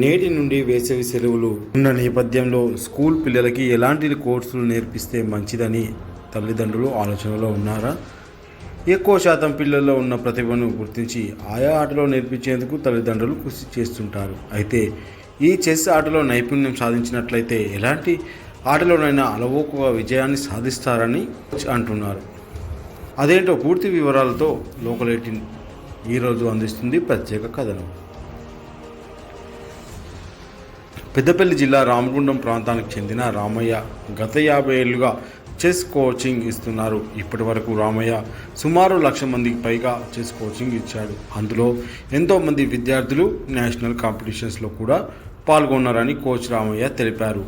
నేటి నుండి వేసవి సెలవులు ఉన్న నేపథ్యంలో స్కూల్ పిల్లలకి ఎలాంటి కోర్సులు నేర్పిస్తే మంచిదని తల్లిదండ్రులు ఆలోచనలో ఉన్నారా? ఎక్కువ శాతం పిల్లల్లో ఉన్న ప్రతిభను గుర్తించి ఆయా ఆటలో నేర్పించేందుకు తల్లిదండ్రులు కృషి చేస్తుంటారు. అయితే ఈ చెస్ ఆటలో నైపుణ్యం సాధించినట్లయితే ఎలాంటి ఆటలోనైనా అలవోకగా విజయాన్ని సాధిస్తారని అంటున్నారు. అదేంటో పూర్తి వివరాలతో లోకల్ ఎయిటీన్ ఈరోజు అందిస్తుంది ప్రత్యేక కథనం. పెద్దపల్లి జిల్లా రామగుండం ప్రాంతానికి చెందిన రామయ్య గత యాభై ఏళ్ళుగా చెస్ కోచింగ్ ఇస్తున్నారు. ఇప్పటి వరకు రామయ్య సుమారు లక్ష మందికి పైగా చెస్ కోచింగ్ ఇచ్చాడు. అందులో ఎంతోమంది విద్యార్థులు నేషనల్ కాంపిటీషన్స్లో కూడా పాల్గొన్నారని కోచ్ రామయ్య తెలిపారు.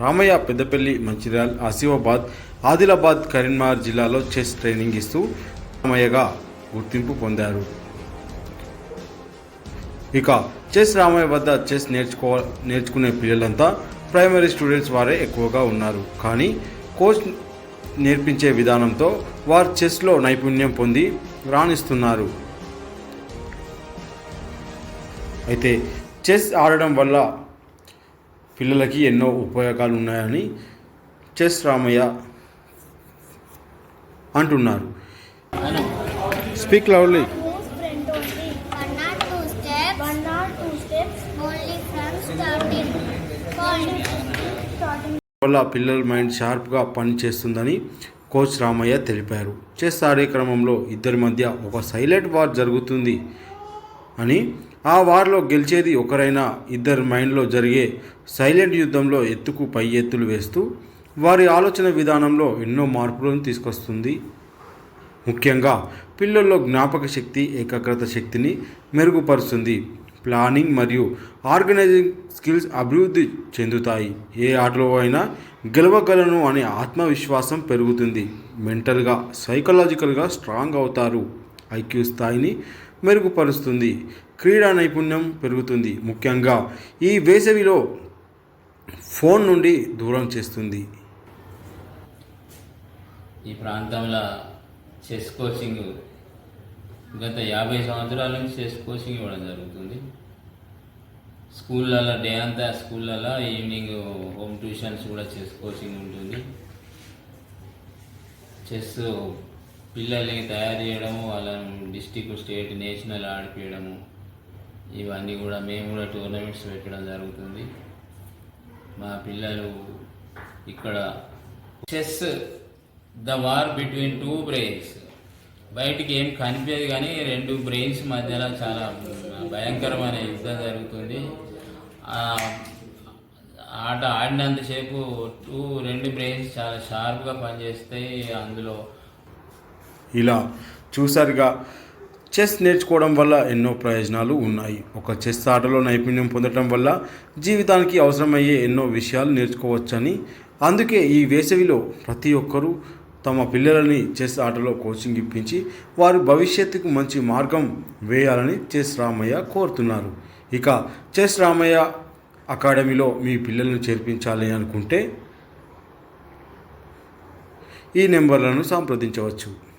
రామయ్య పెద్దపల్లి మంచిర్యాల్ ఆసిఫాబాద్ ఆదిలాబాద్ కరీంనగర్ జిల్లాలో చెస్ ట్రైనింగ్ ఇస్తూ రామయ్యగా గుర్తింపు పొందారు. ఇక చెస్ రామయ్య వద్ద చెస్ నేర్చుకో నేర్చుకునే పిల్లలంతా ప్రైమరీ స్టూడెంట్స్ వారే ఎక్కువగా ఉన్నారు. కానీ కోచ్ నేర్పించే విధానంతో వారు చెస్లో నైపుణ్యం పొంది రాణిస్తున్నారు. అయితే చెస్ ఆడడం వల్ల పిల్లలకి ఎన్నో ఉపయోగాలు ఉన్నాయని చెస్ రామయ్య అంటున్నారు. స్పీక్ లవ్లీ వల్ల పిల్లల మైండ్ షార్ప్గా పనిచేస్తుందని కోచ్ రామయ్య తెలిపారు. చెస్ ఆడే క్రమంలో ఇద్దరి మధ్య ఒక సైలెంట్ వార్ జరుగుతుంది అని ఆ వార్లో గెలిచేది ఒకరైనా ఇద్దరి మైండ్లో జరిగే సైలెంట్ యుద్ధంలో ఎత్తుకు పై ఎత్తులు వేస్తూ వారి ఆలోచన విధానంలో ఎన్నో మార్పులను తీసుకొస్తుంది. ముఖ్యంగా పిల్లల్లో జ్ఞాపక శక్తి ఏకాగ్రత శక్తిని మెరుగుపరుస్తుంది. ప్లానింగ్ మరియు ఆర్గనైజింగ్ స్కిల్స్ అభివృద్ధి చెందుతాయి. ఏ ఆటలో అయినా గెలవగలను అనే ఆత్మవిశ్వాసం పెరుగుతుంది. మెంటల్గా సైకలాజికల్గా స్ట్రాంగ్ అవుతారు. ఐక్యూ స్థాయిని మెరుగుపరుస్తుంది. క్రీడా నైపుణ్యం పెరుగుతుంది. ముఖ్యంగా ఈ వేసవిలో ఫోన్ నుండి దూరం చేస్తుంది. ఈ ప్రాంతంలో చెస్ కోచింగ్ గత యాభై సంవత్సరాల నుంచి చెస్ కోచింగ్ ఇవ్వడం జరుగుతుంది. స్కూళ్ళల్లో డే అంతా స్కూళ్ళల్లో ఈవినింగ్ హోమ్ ట్యూషన్స్ కూడా చెస్ కోచింగ్ ఉంటుంది. చెస్ పిల్లల్ని తయారు చేయడము వాళ్ళని డిస్టిక్ స్టేట్ నేషనల్ ఆడిపించడము ఇవన్నీ కూడా మేము కూడా టోర్నమెంట్స్ పెట్టడం జరుగుతుంది. మా పిల్లలు ఇక్కడ chess the war between two brains బయటికి ఏం కనిపించదు కానీ రెండు బ్రెయిన్స్ మధ్యలో చాలా భయంకరమైన యుద్ధం జరుగుతుంది. ఆట ఆడినంతసేపు టూ రెండు బ్రెయిన్స్ చాలా షార్ప్గా పనిచేస్తాయి అందులో. ఇలా చూసారుగా చెస్ నేర్చుకోవడం వల్ల ఎన్నో ప్రయోజనాలు ఉన్నాయి. ఒక చెస్ ఆటలో నైపుణ్యం పొందడం వల్ల జీవితానికి అవసరమయ్యే ఎన్నో విషయాలు నేర్చుకోవచ్చని. అందుకే ఈ వేసవిలో ప్రతి ఒక్కరూ తమ పిల్లలని చెస్ ఆటలో కోచింగ్ ఇప్పించి వారి భవిష్యత్తుకు మంచి మార్గం వేయాలని చెస్ రామయ్య కోరుతున్నారు. ఇక చెస్ రామయ్య అకాడమీలో మీ పిల్లలను చేర్పించాలి అనుకుంటే ఈ నెంబర్లను సంప్రదించవచ్చు.